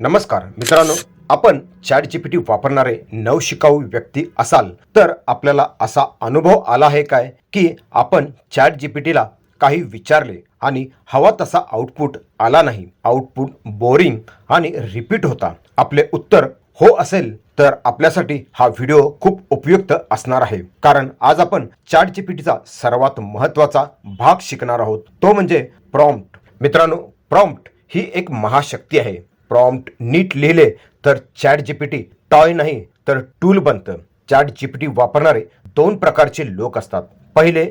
नमस्कार मित्रांनो आपण चॅट जीपीटी वापरणारे नवशिकाऊ व्यक्ती असाल तर आपल्याला असा अनुभव आला आहे काय? की आपण चॅट जीपीटीला काही विचारले आणि हवा तसा आउटपुट आला नाही. आउटपुट बोरिंग आणि रिपीट होता. आपले उत्तर हो असेल तर आपल्यासाठी हा व्हिडिओ खूप उपयुक्त असणार आहे. कारण आज आपण चॅट जीपीटीचा सर्वात महत्त्वाचा भाग शिकणार आहोत. तो म्हणजे प्रॉम्प्ट. मित्रांनो प्रॉम्प्ट ही एक महाशक्ती आहे. प्रॉम्प्ट नीट लिहिले तर चॅट जीपीटी टॉय नाही तर टूल बनतं. चॅट जीपीटी वापरणारे दोन प्रकारचे लोक असतात. पहिले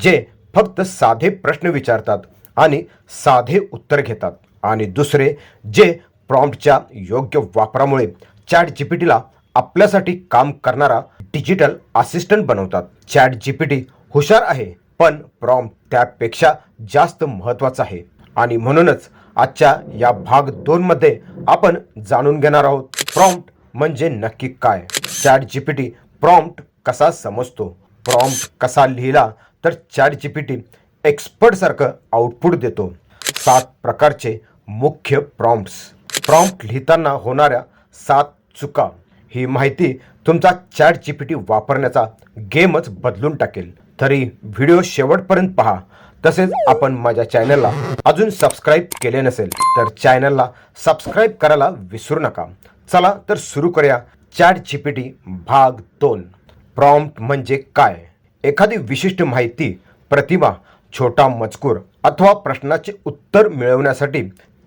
जे फक्त साधे प्रश्न विचारतात आणि साधे उत्तर घेतात. आणि दुसरे जे प्रॉम्प्टच्या योग्य वापरामुळे चॅट जीपीटीला आपल्यासाठी काम करणारा डिजिटल असिस्टंट बनवतात. चॅट जीपीटी हुशार आहे पण प्रॉम्प्ट त्यापेक्षा जास्त महत्त्वाचा आहे. आणि म्हणूनच आजच्या या भाग दोन मध्ये आपण जाणून घेणार आहोत प्रॉम्प्ट म्हणजे नक्की काय? चॅट जीपीटी प्रॉम्प्ट कसा समजतो? प्रॉम्प्ट कसा लिहिला तर चॅट जीपीटी एक्सपर्ट सारखं आउटपुट देतो. सात प्रकारचे मुख्य प्रॉम्प्ट्स. प्रॉम्प्ट लिहिताना होणाऱ्या सात चुका. ही माहिती तुमचा चॅट जीपीटी वापरण्याचा गेमच बदलून टाकेल. तरी व्हिडिओ शेवटपर्यंत पहा. तसेच आपण माझ्या चॅनलला अजून सबस्क्राईब केले नसेल तर चॅनलला सबस्क्राईब करायला विसरू नका. चला तर सुरू करूया चॅट जीपीटी भाग दोन. प्रॉम्प्ट म्हणजे काय? एखादी विशिष्ट माहिती प्रतिमा छोटा मजकूर अथवा प्रश्नाचे उत्तर मिळवण्यासाठी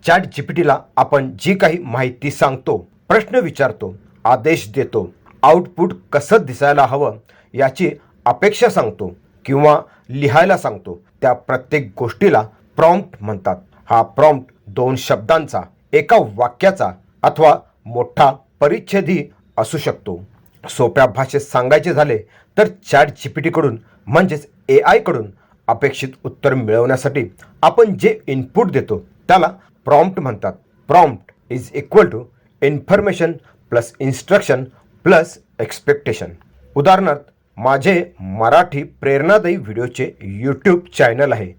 चॅट जीपीटीला आपण जी काही माहिती सांगतो प्रश्न विचारतो आदेश देतो आउटपुट कसं दिसायला हवं याची अपेक्षा सांगतो. किंवा लिहायला सांगतो त्या प्रत्येक गोष्टीला प्रॉम्प्ट म्हणतात. हा प्रॉम्प्ट दोन शब्दांचा एका वाक्याचा अथवा मोठा परिच्छेदी असू शकतो. सोप्या भाषेत सांगायचे झाले तर चॅट जीपीटीकडून म्हणजेच ए आयकडून अपेक्षित उत्तर मिळवण्यासाठी आपण जे इनपुट देतो त्याला प्रॉम्प्ट म्हणतात. Prompt is equal to information plus instruction plus expectation उदाहरणार्थ माझे मराठी प्रेरणादायी व्हिडिओचे यूट्यूब चॅनल आहे.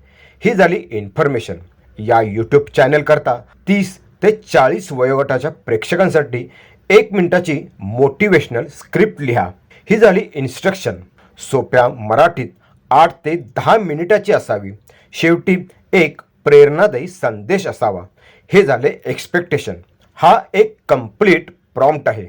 ही झाली इन्फॉर्मेशन या यूट्यूब चॅनलकरता तीस ते चाळीस वयोगटाच्या प्रेक्षकांसाठी एक मिनिटाची मोटिवेशनल स्क्रिप्ट लिहा. ही झाली इन्स्ट्रक्शन सोप्या मराठीत आठ ते दहा मिनिटाची असावी. शेवटी एक प्रेरणादायी संदेश असावा. हे झाले एक्सपेक्टेशन हा एक कंप्लीट प्रॉम्प्ट आहे.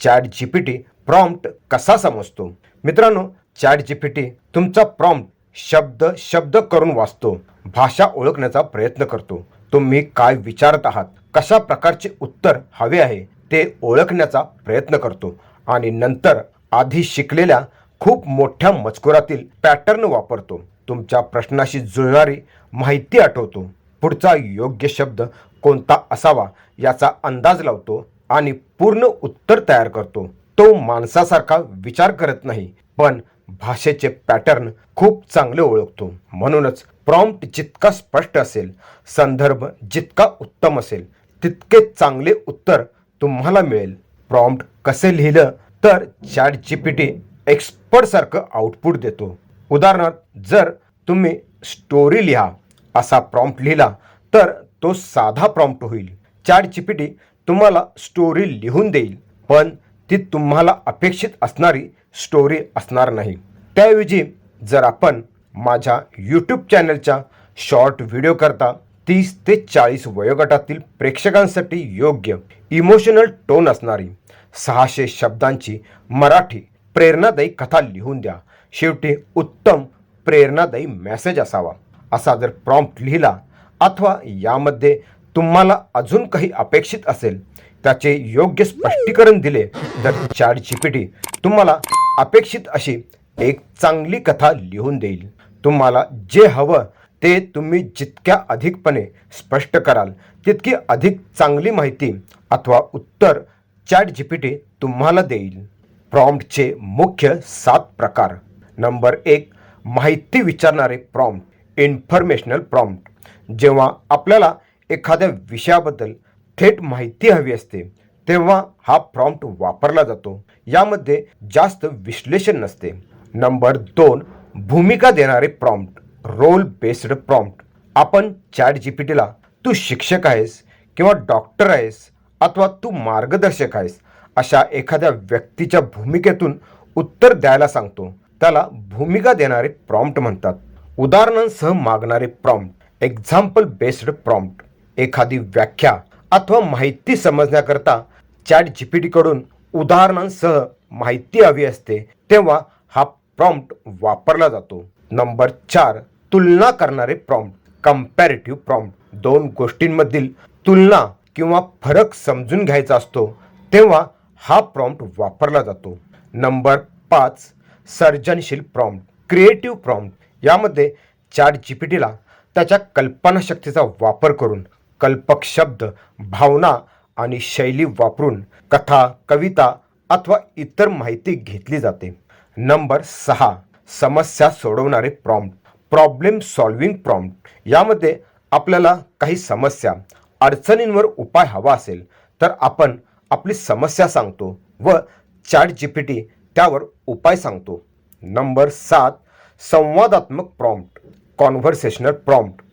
चॅट टी प्रॉम्प्ट कसा समजतो? मित्रांनो चॅट जीपीटी तुमचा प्रॉम्प्ट शब्द शब्द करून वाचतो भाषा ओळखण्याचा प्रयत्न करतो. तुम्ही काय विचारत आहात? कशा प्रकारचे उत्तर हवे आहे? ते ओळखण्याचा प्रयत्न करतो. आणि नंतर आधी शिकलेल्या खूप मोठ्या मजकुरातील पॅटर्न वापरतो. तुमच्या प्रश्नाशी जुळणारी माहिती आठवतो. पुढचा योग्य शब्द कोणता असावा याचा अंदाज लावतो आणि पूर्ण उत्तर तयार करतो. तो माणसासारखा विचार करत नाही पण भाषेचे पॅटर्न खूप चांगले ओळखतो. म्हणूनच प्रॉम्प्ट जितका स्पष्ट असेल संदर्भ जितका उत्तम असेल तितके चांगले उत्तर तुम्हाला मिळेल. प्रॉम्प्ट कसे लिहिलं तर चॅट जीपीटी एक्सपर्ट आउटपुट देतो. उदाहरणार्थ जर तुम्ही स्टोरी लिहा असा प्रॉम्प्ट लिहिला तर तो साधा प्रॉम्प्ट होईल. चॅट जीपीटी तुम्हाला स्टोरी लिहून देईल पण ती तुम्हाला अपेक्षित असणारी स्टोरी असणार नाही. त्याऐवजी जर आपण माझ्या यूट्यूब चॅनलच्या शॉर्ट व्हिडिओ करता तीस ते चाळीस वयोगटातील प्रेक्षकांसाठी योग्य इमोशनल टोन असणारी सहाशे शब्दांची मराठी प्रेरणादायी कथा लिहून द्या. शेवटी उत्तम प्रेरणादायी मेसेज असावा. असा जर प्रॉम्प्ट लिहिला अथवा यामध्ये तुम्हाला अजून काही अपेक्षित असेल त्याचे योग्य स्पष्टीकरण दिले तर चॅट जीपीटी तुम्हाला अपेक्षित अशी एक चांगली कथा लिहून देईल. तुम्हाला जे हवं ते तुम्ही जितक्या अधिकपणे स्पष्ट कराल तितकी अधिक चांगली माहिती अथवा उत्तर चॅट जीपीटी तुम्हाला देईल. प्रॉम्प्टचे मुख्य सात प्रकार. नंबर एक माहिती विचारणारे प्रॉम्प्ट इन्फॉर्मेशनल प्रॉम्प्ट. जेव्हा आपल्याला एखाद्या विषयाबद्दल थेट माहिती हवी असते तेव्हा हा प्रॉम्प्ट वापरला जातो. यामध्ये जास्त विश्लेषण नसते. नंबर दोन भूमिका देणारे प्रॉम्प्ट रोल बेस्ड प्रॉम्प्ट आपण चॅट जीपीटीला तू शिक्षक आहेस किंवा डॉक्टर आहेस अथवा तू मार्गदर्शक आहेस अशा एखाद्या व्यक्तीच्या भूमिकेतून उत्तर द्यायला सांगतो. त्याला भूमिका देणारे प्रॉम्प्ट म्हणतात. उदाहरणांसह मागणारे प्रॉम्प्ट एक्झाम्पल बेस्ड प्रॉम्प्ट एखादी व्याख्या अथवा माहिती समजण्याकरता चॅट जीपीटीकडून उदाहरणांसह माहिती हवी असते तेव्हा हा प्रॉम्प्ट वापरला जातो. नंबर चार तुलना करणारे प्रॉम्प्ट. Comparative prompt. दोन गोष्टींमधील तुलना किंवा फरक समजून घ्यायचा असतो तेव्हा हा प्रॉम्प्ट वापरला जातो. नंबर पाच सर्जनशील प्रॉम्प्ट. Creative prompt. यामध्ये चॅट जीपीटीला त्याच्या कल्पनाशक्तीचा वापर करून कल्पक शब्द भावना आणि शैली वापरून कथा कविता अथवा इतर माहिती घेतली जाते. नंबर सहा समस्या सोडवणारे प्रॉम्प्ट. Problem solving prompt. यामध्ये आपल्याला काही समस्या अडचणींवर उपाय हवा असेल तर आपण आपली समस्या सांगतो व चॅट जीपीटी त्यावर उपाय सांगतो. नंबर सात संवादात्मक प्रॉम्प्ट. Conversational prompt.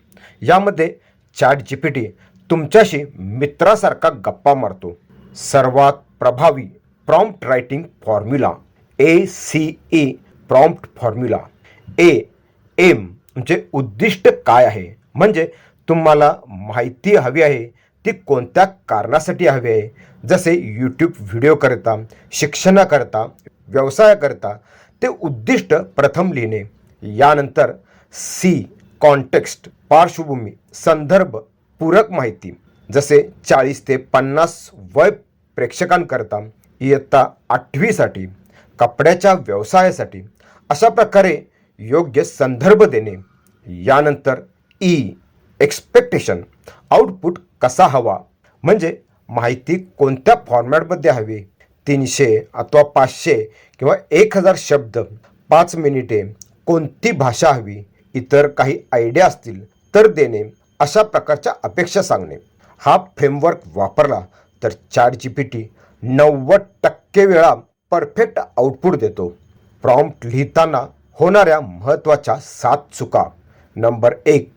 यामध्ये चॅट जीपीटी तुमच्याशी मित्रासारखा गप्पा मारतो. सर्वात प्रभावी prompt writing formula A C E prompt formula A M म्हणजे उद्दिष्ट काय आहे? म्हणजे तुम्हाला माहिती हवी आहे ती कोणत्या कारणासाठी हवी आहे? जसे यूट्यूब व्हिडिओकरिता शिक्षणाकरता व्यवसायाकरता ते उद्दिष्ट प्रथम लिहिणे. यानंतर सी कॉन्टेक्स्ट पार्श्वभूमी संदर्भ पूरक माहिती जसे चाळीस ते पन्नास वय प्रेक्षकांकरता इयत्ता आठवीसाठी कपड्याच्या व्यवसायासाठी अशा प्रकारे योग्य संदर्भ देणे. यानंतर ई एक्सपेक्टेशन आउटपुट कसा हवा? म्हणजे माहिती कोणत्या फॉर्मॅटमध्ये हवी? तीनशे अथवा पाचशे किंवा एक हजार शब्द पाच मिनिटे कोणती भाषा हवी? इतर काही आयडिया असतील तर देणे अशा प्रकारच्या अपेक्षा सांगणे. हा फ्रेमवर्क वापरला तर चार जी पी टी नव्वद टक्के वेळा परफेक्ट आउटपुट देतो. प्रॉम्प्ट लिहिताना होणाऱ्या महत्त्वाच्या सात चुका. नंबर एक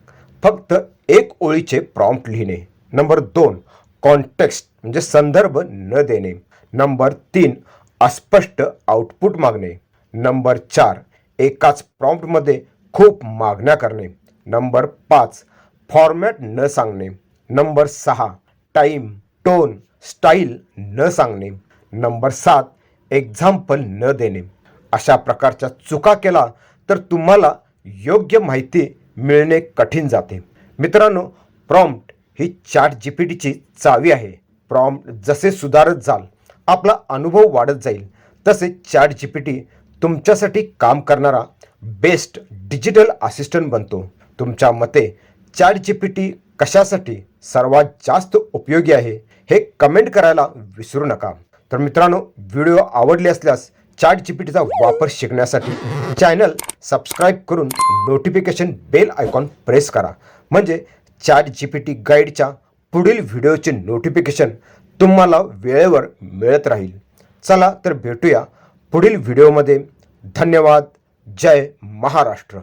फक्त एक ओळीचे प्रॉम्प्ट लिहिणे. नंबर दोन कॉन्टेक्स्ट म्हणजे संदर्भ न देणे. नंबर तीन अस्पष्ट आउटपुट मागणे. नंबर चार एकाच प्रॉम्प्टमध्ये खूप मागण्या करणे. नंबर पाच. फॉर्मॅट न सांगणे. नंबर सहा. टाईम टोन स्टाईल न सांगणे. नंबर सात. एक्झाम्पल न देणे. अशा प्रकारच्या चुका केला तर तुम्हाला योग्य माहिती मिळणे कठीण जाते. मित्रांनो प्रॉम्प्ट ही चॅट जी पी टीची चावी आहे. प्रॉम्प्ट जसे सुधारत जाल आपला अनुभव वाढत जाईल. तसे चॅट जी पी टी तुमच्यासाठी काम करणारा बेस्ट डिजिटल असिस्टंट बनतो. तुमच्या मते चॅट जी पी टी कशासाठी सर्वात जास्त उपयोगी आहे हे कमेंट करायला विसरू नका. तर मित्रांनो व्हिडिओ आवडले असल्यास चॅट जी पी टीचा वापर शिकण्यासाठी चॅनल सबस्क्राईब करून नोटिफिकेशन बेल आयकॉन प्रेस करा. म्हणजे चॅट जी पी टी गाईडच्या पुढील व्हिडिओचे नोटिफिकेशन तुम्हाला वेळेवर मिळत राहील. चला तर भेटूया पुढील व्हिडिओमध्ये. धन्यवाद. जय महाराष्ट्र.